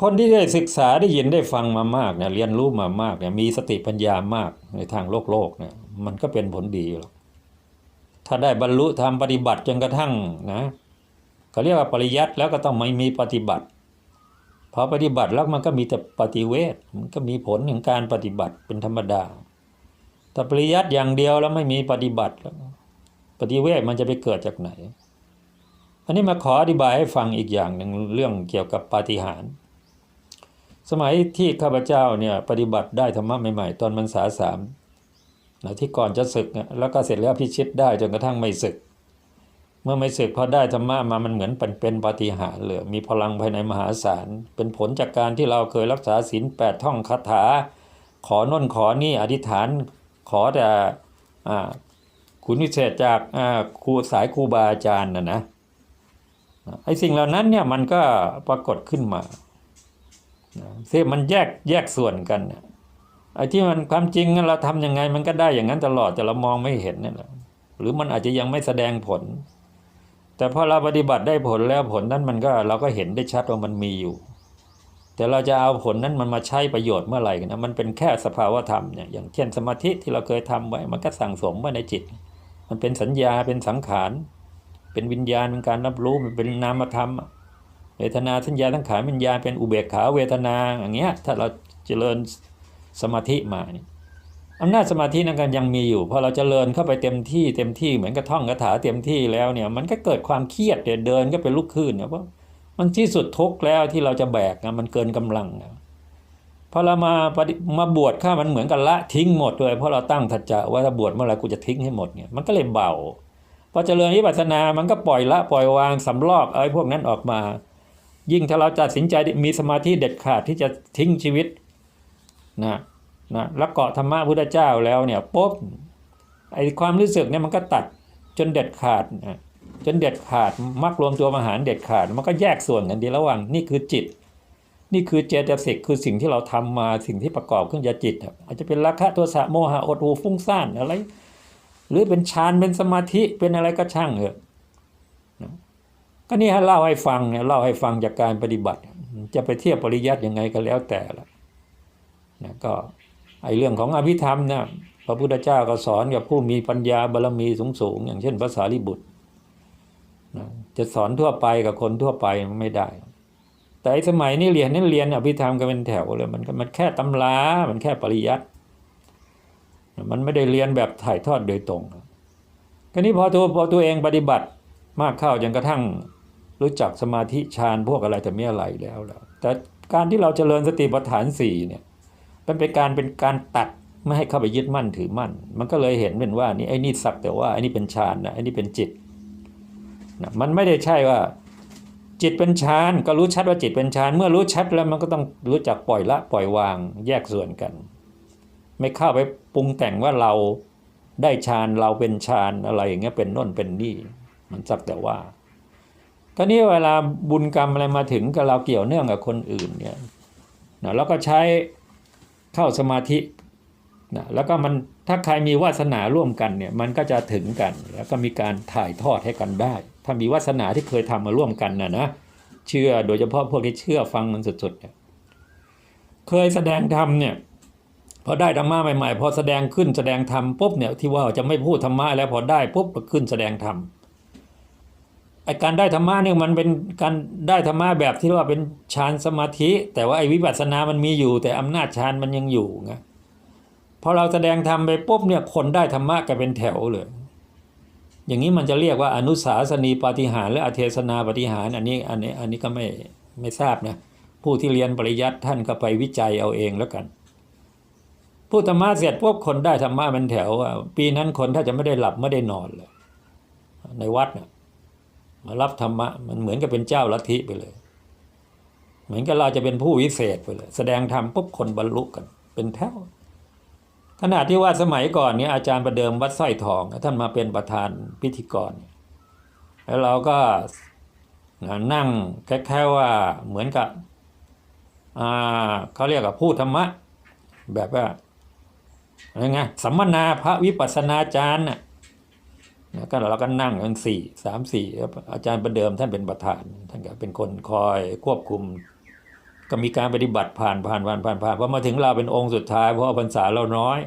คนที่ได้ศึกษาได้ยินได้ฟังมามากเนี่ยเรียนรู้มามากเนี่ยมีสติปัญญามากในทางโลกโลกเนี่ยมันก็เป็นผลดีหรอกถ้าได้บรรลุทำปฏิบัติจนกระทั่งนะเขาเรียกว่าปริยัติแล้วก็ต้องไม่มีปฏิบัติพอปฏิบัติแล้วมันก็มีแต่ปฏิเวทมันก็มีผลของการปฏิบัติเป็นธรรมดาแต่ปริยัติอย่างเดียวแล้วไม่มีปฏิบัติแล้วปฏิเวทมันจะไปเกิดจากไหน อันนี้มาขออธิบายให้ฟังอีกอย่างหนึ่งเรื่องเกี่ยวกับปาฏิหาริย์ สมัยที่ข้าพเจ้าเนี่ยปฏิบัติได้ธรรมะใหม่ๆ ตอนมันษาสามนะที่ก่อนจะศึกเนี่ยแล้วก็เสร็จแล้วพิชิตได้จนกระทั่งไม่ศึก เมื่อไม่ศึกพอได้ธรรมะมามันเหมือนเป็นเป็นปฏิหาริย์เลยมีพลังภายในมหาศาล เป็นผลจากการที่เราเคยรักษาศีลแปดท่องคาถา ขอน้นขอนี่อธิษฐานขอแต่คุณวิเศษจากครูสายครูบาอาจารย์นะนะไอ้สิ่งเหล่านั้นเนี่ยมันก็ปรากฏขึ้นมา ซึ่มันแยกแยกส่วนกันเนี่ยไอ้ที่มันความจริงเราทำยังไงมันก็ได้อย่างนั้นตลอดแต่เรามองไม่เห็นนี่แหละหรือมันอาจจะยังไม่แสดงผล แต่พอเราปฏิบัติได้ผลแล้วผลนั้นมันก็เราก็เห็นได้ชัดว่ามันมีอยู่ แต่เราจะเอาผลนั้นมันมาใช้ประโยชน์เมื่อไหร่กันนะมันเป็นแค่สภาวธรรมเนี่ยอย่างเช่นสมาธิที่เราเคยทำไว้มันก็สั่งสมไว้ในจิต มันเป็นสัญญาเป็นสังขาร เป็นวิญญาณเป็นการรับรู้มันเป็นนามธรรม เวทนาสัญญาสังขารวิญญาณเป็นอุเบกขาเวทนาอย่างเงี้ยถ้าเราเจริญสมาธิมาเนี่ยอำนาจสมาธินั้นกันยังมีอยู่พอเราจเจริญเข้าไปเต็มที่เต็มที่เหมือนกับท่องคาถาเต็มที่แล้วเนี่ยมันก็เกิดความเครียดเดินก็เป็นลุกขึ้นเนี่ยเพราะมันที่สุดทุกข์แล้วที่เราจะแบกนะมันเกินกำลังพอเรามามาบวชข้ามันเหมือนกับละทิ้งหมดเลยเพราะเราตั้งทัจจะว่าถ้าบวชเมื่อไหร่กูจะทิ้งให้หมดเนี่ยมันก็เลยเบาพอเจริญวิปัสสนามันก็ปล่อยละปล่อยวางสำลอกไอ้พวกนั้นออกมา ยิ่งถ้าเราตัดสินใจมีสมาธิเด็ดขาดที่จะทิ้งชีวิตนะนะแล้วเกาะธรรมะพุทธเจ้าแล้วเนี่ยปุ๊บไอความรู้สึกเนี่ยมันก็ตัดจนเด็ดขาดนะจนเด็ดขาดมักรวมตัวมหารเด็ดขาด มันก็แยกส่วนกันดีระหว่างนี่คือจิต นี่คือเจตสิกคือสิ่งที่เราทำมาสิ่งที่ประกอบขึ้นจากจิต อาจจะเป็นราคะโทสะโมหะอดหูฟุ้งซ่านอะไร หรือเป็นฌานเป็นสมาธิเป็นอะไรก็ช่างเถอะ ก็นี่ฮะเล่าให้ฟังเนี่ยเล่าให้ฟังจากการปฏิบัติ จะไปเทียบปริยัติยังไงก็แล้วแต่ละนะก็ไอเรื่องของอภิธรรมเนี่ยพระพุทธเจ้าก็สอนกับผู้มีปัญญาบารรมีสูงๆอย่างเช่นภาษาลิบุตรนะจะสอนทั่วไปกับคนทั่วไปไม่ได้ แต่สมัยนี้เรียนนี่เรียนอภิธรรมกันเป็นแถวเลยมันมันแค่ตำรามันแค่ปริยัติมันไม่ได้เรียนแบบถ่ายทอดโดยตรงก็นี้พอตัวพอตัวเองปฏิบัติมากเข้าจนกระทั่ง รู้จักสมาธิฌานพวกอะไรแต่ไม่อะไรแล้วแล้ว แต่การที่เราจเจริญสติปัฏฐานสี่เนี่ยมันเป็นการเป็นการตัดไม่ให้เข้าไปยึดมั่นถือมั่น มันก็เลยเห็นเป็นว่านี่ไอ้นี่สักแต่ว่าไอ้นี่เป็นฌานนะไอ้นี่เป็นจิตนะมันไม่ได้ใช่ว่า จิตเป็นฌานก็รู้ชัดว่าจิตเป็นฌานเมื่อรู้ชัดแล้วมันก็ต้องรู้จักปล่อยละปล่อยวางแยกส่วนกัน ไม่เข้าไปปรุงแต่งว่าเราได้ฌานเราเป็นฌานอะไรอย่างเงี้ยเป็นน่นเป็นนี่ มันสักแต่ว่า ตอนนี้เวลาบุญกรรมอะไรมาถึงกับเราเกี่ยวเนื่องกับคนอื่นเนี่ยนะเราก็ใช้เข้าสมาธินะแล้วก็มันถ้าใครมีวาสนาร่วมกันเนี่ยมันก็จะถึงกัน แล้วก็มีการถ่ายทอดให้กันได้ ถ้ามีวาสนาที่เคยทำมาร่วมกันนะนะเชื่อโดยเฉพาะพวกที่เชื่อฟังมันสุดๆเนี่ยเคยแสดงธรรมเนี่ยพอได้ธรรมะใหม่ๆ พอแสดงขึ้นแสดงธรรมปุ๊บเนี่ยที่ว่าจะไม่พูดธรรมะแล้วพอได้ปุ๊บก็ขึ้นแสดงธรรม ไอการได้ธรรมะเนี่ยมันเป็นการได้ธรรมะแบบที่ว่าเป็นฌานสมาธิ แต่ว่าไอวิปัสสนามันมีอยู่ แต่อำนาจฌานมันยังอยู่ไงพอเราแสดงธรรมไปปุ๊บเนี่ยคนได้ธรรมะกันเป็นแถวเลย อย่างนี้มันจะเรียกว่าอนุสาสนีปฏิหารหรืออเทศนาปฏิหารอันนี้อันนี้อันนี้ก็ไม่ไม่ทราบนะผู้ที่เรียนปริยัติท่านก็ไปวิจัยเอาเองแล้วกันผู้ธรรมะเสร็จพวกคนได้ธรรมะเป็นแถวปีนั้นคนถ้าจะไม่ได้หลับไม่ได้นอนเลยในวัดเนี่ย มารับธรรมะมันเหมือนกับเป็นเจ้าลัทธิไปเลย เหมือนกับเราจะเป็นผู้วิเศษไปเลย แสดงธรรมปุ๊บคนบรรลุกัน เป็นแถวขณะที่ว่าสมัยก่อนเนี้ยอาจารย์ประเดิมวัดสร้อยทอง ท่านมาเป็นประธานพิธีกร แล้วเราก็นั่งแค่ๆว่าเหมือนกับเขาเรียกกับพูดธรรมะ แบบว่าอะไรไงสัมมนาพระวิปัสสนาจารย์น่ะ ก็เราก็นั่งกันสี่สามสี่อาจารย์ประเดิมท่านเป็นประธาน ท่านก็เป็นคนคอยควบคุม ก็มีการปฏิบัติผ่านผ่านผ่านผ่านผ่านพอมาถึงเราเป็นองค์สุดท้ายเพราะพรรษาเราน้อย